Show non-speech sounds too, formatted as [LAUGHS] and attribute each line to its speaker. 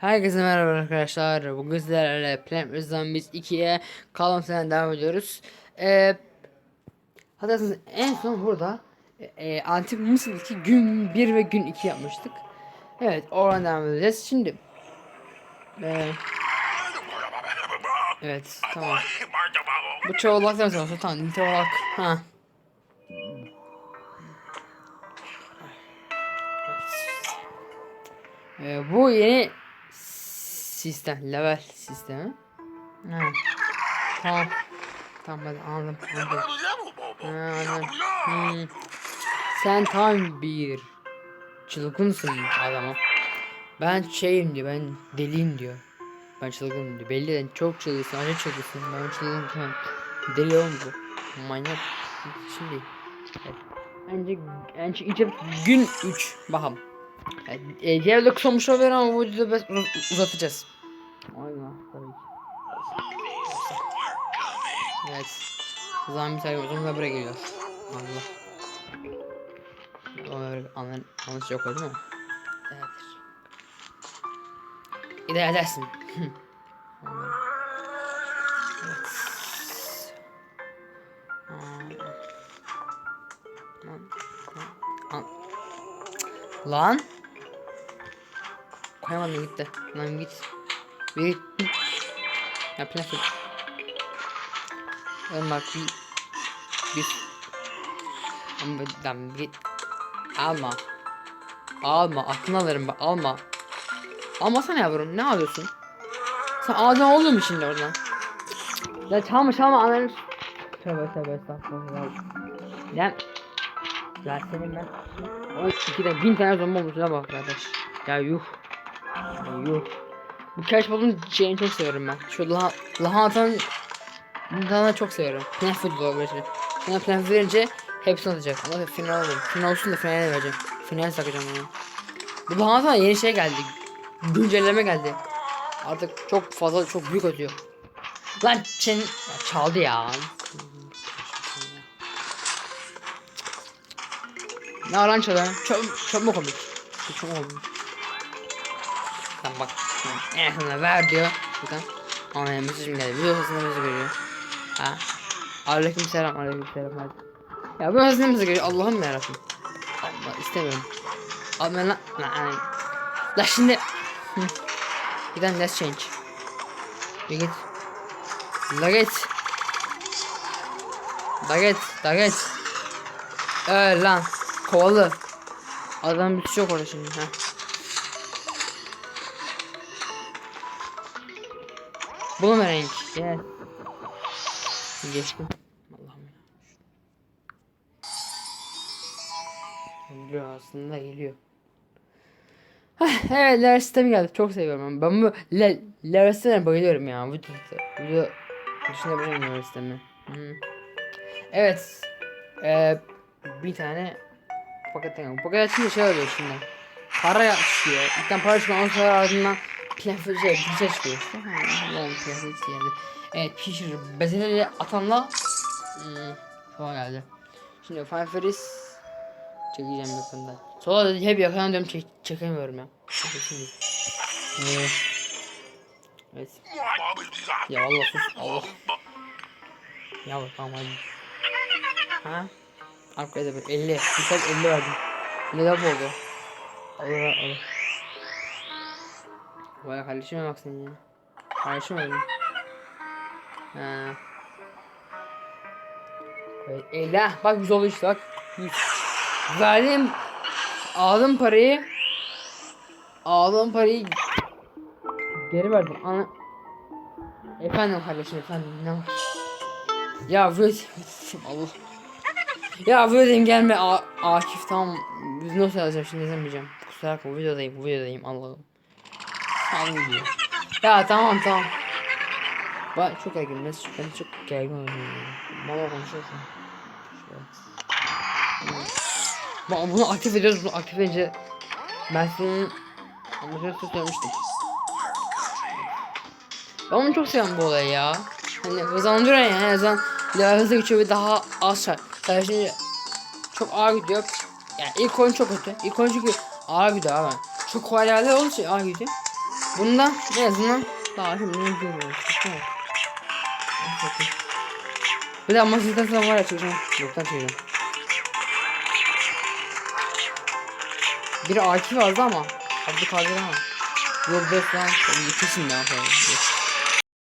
Speaker 1: Herkese merhaba arkadaşlar. Bugün sizlerle Plant vs Zombies 2'ye kalan sene devam ediyoruz. Ee, hatırlarsanız en son burada e, Antik Mısır'daki gün 1 ve gün 2 yapmıştık. Evet oradan devam edeceğiz. Şimdi e, Evet tamam. Bu çoğulak da mesela tamam niteolak. Ha. Ee, bu yeni sistem, level sistemi. Ha. Tamam. Tamam hadi anladım. anladım. Ha, anladım. Hmm. Sen tam bir çılgınsın adama. Ben şeyim diyor, ben deliyim diyor. Ben çılgınım diyor. Belli de çok çılgınsın, acı çılgınsın. Ben çılgınım. Deli bu. Manyak. Şimdi. Evet. Bence, bence gün 3 bakalım. Yani, e, diğer kısa olmuş olabilir ama bu videoda biraz uz- uzatacağız. Aynen tabii ki. Evet. Zombi saygımızın da buraya geliyor. Allah. Onlar anlar anlaş yok değil mi? Değerdir. İdare edersin. [LAUGHS] Lan. Koyamadım gitti. Lan git. Bir git. Yap nasıl? Oğlum bak bir. Bir. Lan git. Alma. Alma. Aklını alırım bak. Alma. Almasana yavrum. Ne alıyorsun? Sen ağzına oldun mu şimdi oradan? Ya çalma çalma ananı. Tövbe tövbe estağfurullah. Lan. Ya senin ben. O ikide bin tane zombi olmuş ya bak kardeş. Ya yuh. Ya yuh. Bu keşfolun şeyini çok seviyorum ben. Şu lah lahanatan Lahanatı çok seviyorum. Final food olabilir. Sana plan verince hepsini atacak. Ama final olur. Final olsun da finale vereceğim. Finale sakacağım onu. Bu lahanatan yeni şey geldi. Güncelleme geldi. Artık çok fazla çok büyük atıyor. Lan çen ya çaldı ya. Ne aran çalı? Çok, çok mu komik? Çok mu komik? Tamam bak. Sonunda ver diyor. Buradan. Ana mesaj mı geldi? Video sesinde mesaj veriyor. Ha. Aleyküm selam. Aleyküm selam. Hadi. Ya bu sesinde mesaj geliyor. Allah'ım yarabbim. Allah istemiyorum. Al ben lan. Lan. lan. La şimdi. Hı. Giden let's change. Bir git. La git. La git. La git. Ee lan. Kovalı. Adam bir şey yok orada şimdi. Bu mu renk? Gel. Geçtim. Allah'ım ya. Geliyor aslında geliyor. Hah, evet level sistemi geldi. Çok seviyorum ben. Ben bu level sistemine bayılıyorum ya. Video, video bir şey level sistemi. Hı. Evet. Ee, bir tane paket takıyorum. Paket açınca şey oluyor şimdi. Para çıkıyor. İlkten para çıkıyor. Ondan sonra ardından piyasa şey pizza çıkıyor Lan piyasa geldi. Evet pişirir. Bezelyeyle atanla hmm, falan geldi. Şimdi Final Furious çekeceğim yakında. Sonra da hep yakından diyorum çek çekemiyorum ya. Şimdi. Ee, evet. Ya Allah sus Allah. Ya tamam hadi. Ha? Arkaya da bir 50. Güzel 50 verdim. Ne laf oldu? Allah Allah. Vay kardeşime bak sen ya. Kardeşim öldü. Ha. 50. Bak 100 oldu işte bak. 100. Verdim. Aldım parayı. Aldım parayı. Geri verdim. Ana. Efendim kardeşim efendim ne var? Ya Allah. Ya Vöd'im gelme A Akif tamam. Biz nasıl yazacağım şimdi izlemeyeceğim. Kusura bakma videodayım videodayım Allah'ım. Diyor. Ya tamam tamam. Bak çok gergin. Ben ben çok gergin oynuyorum. Bana konuşuyorsun. Şöyle. Bak bunu aktif ediyoruz. Bunu aktif edince ben senin amacını söylemiştim. Ben onu çok seviyorum bu olayı ya. Hani hızlandırıyor yani level hızlı geçiyor ve daha az şart. Yani şimdi çok ağır gidiyor. Yani ilk oyun çok kötü. İlk oyun çünkü ağır gidiyor abi. Çok kolay yerler olduğu için ağır gidiyor. Bunda en azından daha şimdi ne. Bakın. Bir de ama sizden sonra var ya çıkacağım. Yoktan çıkacağım. Biri Akif yazdı ama. Abdülkadir ama. Yok be falan. Kesin daha fazla.